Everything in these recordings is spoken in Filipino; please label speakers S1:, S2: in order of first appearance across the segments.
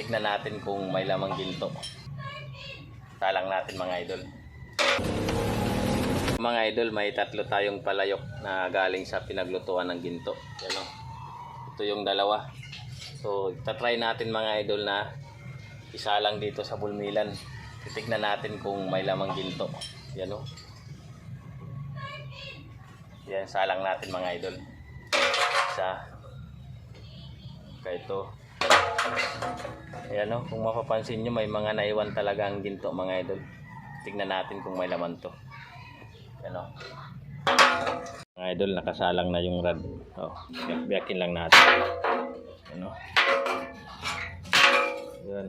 S1: Titignan natin kung may lamang ginto. Talang natin mga idol. Mga idol, may tatlo tayong palayok na galing sa pinaglutuan ng ginto. Yan o. Ito yung dalawa. So, tatry natin mga idol na isa lang dito sa bulmilan. Titignan natin kung may lamang ginto. Yan o. Yan, salang natin mga idol. Isa. Kaya ito. Ayan o, kung mapapansin nyo, may mga naiwan talaga ang ginto mga idol. Tignan natin kung may laman to. Ayan o. Mga idol, nakasalang na yung rad. O, biyak- biyakin lang natin. Ayan o. Ayan.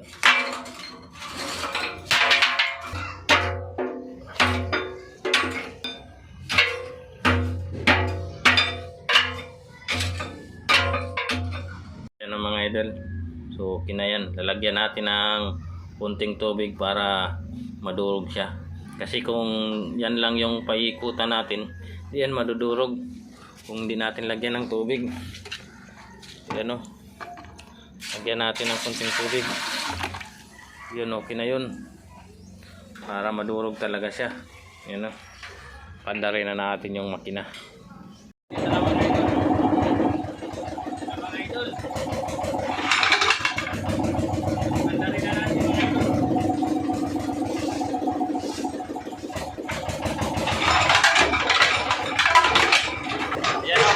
S1: Yan ang mga idol. So, kinayan. Lalagyan natin ng kunting tubig para madurog siya. Kasi kung yan lang yung paikutan natin, yan madudurog. Kung di natin lagyan ng tubig. Yan o. Lagyan natin ng kunting tubig. Yun okay na yun. Para madurog talaga siya. Yan o. Pandarin na natin yung makina. Salamat idol. Salamat idol. Pandarin na natin mga idol. Yan o.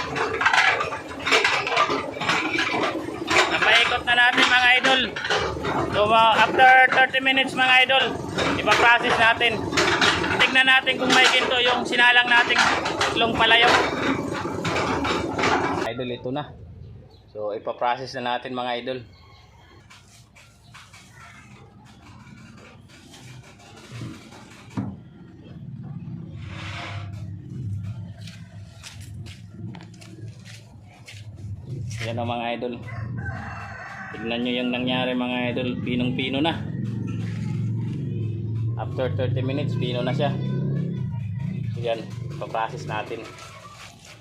S1: Napaikot na natin mga idol. So after 30 minutes mga idol, ipaprocess natin. Tignan natin kung may ginto yung sinalang nating long palayo. Idol, ito na. So ipaprocess na natin mga idol. Yan ang mga idol. Tignan nyo yung nangyari mga idol. Pinong-pino na. After 30 minutes, pino na siya. So yan, ipaprocess natin.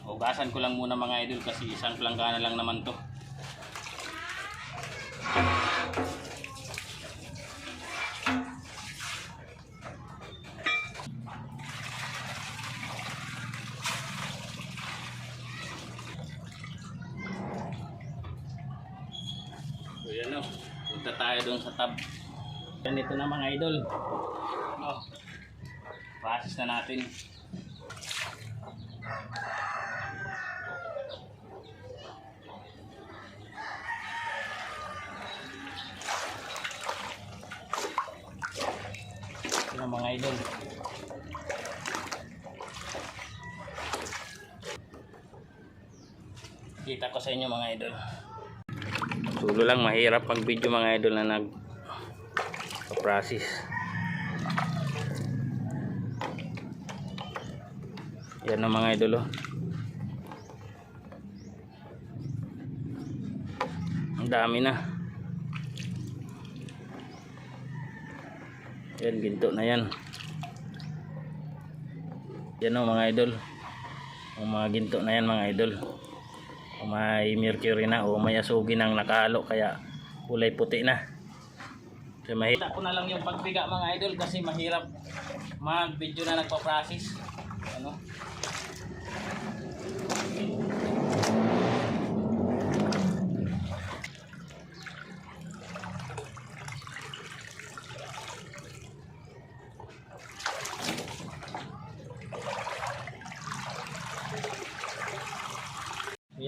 S1: Hugasan ko lang muna mga idol kasi isang planggana lang naman to. Tayo doon sa tab. Yan ito na mga idol. Oh, process na natin. Ito na mga idol. Kita ko sa inyo mga idol. Tulo lang mahirap pag video mga idol na nag process. Yan ang mga idol oh. Ang dami na. Yan ginto na yan. Yan oh mga idol. Ang mga ginto na yan mga idol. May mercury na o may asugin ang nakalo kaya kulay puti na. So, mahirap ko na lang yung pagbiga mga idol kasi mahirap mag-video na nagpa-process. Ano?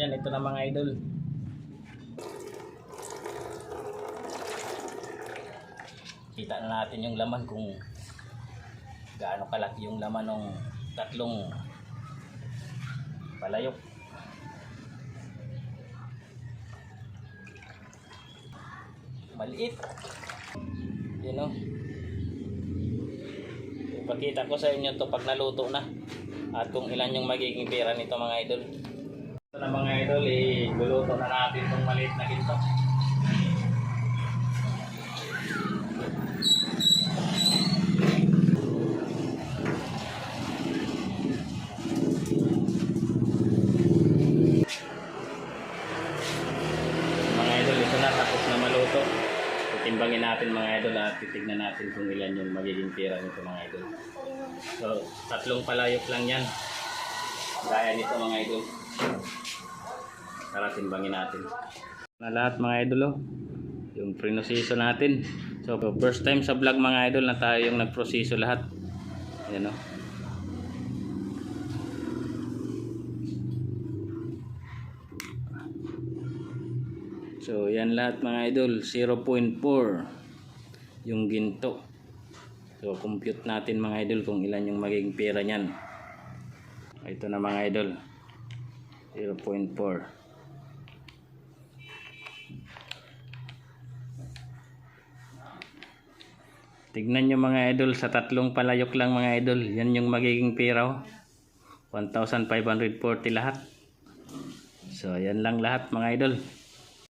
S1: Yan, ito na mga idol. Kita na natin yung laman kung gaano kalaki yung laman ng tatlong palayok. Maliit. Yun o. Ipakita ko sa inyo to pag naluto na. At kung ilan yung magiging pera nito mga idol. Ito na mga idol, iluluto na natin itong maliit na ginto. Timbangin natin mga idol at titignan natin kung ilan yung magiging pera nito mga idol. So, tatlong palayok lang yan. Gaya nito mga idol. Tara timbangin natin. Na lahat mga idol oh. Yung prinoseso natin. So, first time sa vlog mga idol na tayo yung nagproseso lahat. Ayan oh. So, yan lahat mga idol, 0.4 yung ginto. So, compute natin mga idol kung ilan yung magiging pera niyan. Ito na mga idol, 0.4. Tignan nyo mga idol, sa tatlong palayok lang mga idol, yan yung magiging pera. oh. 1,540 lahat. So, yan lang lahat mga idol.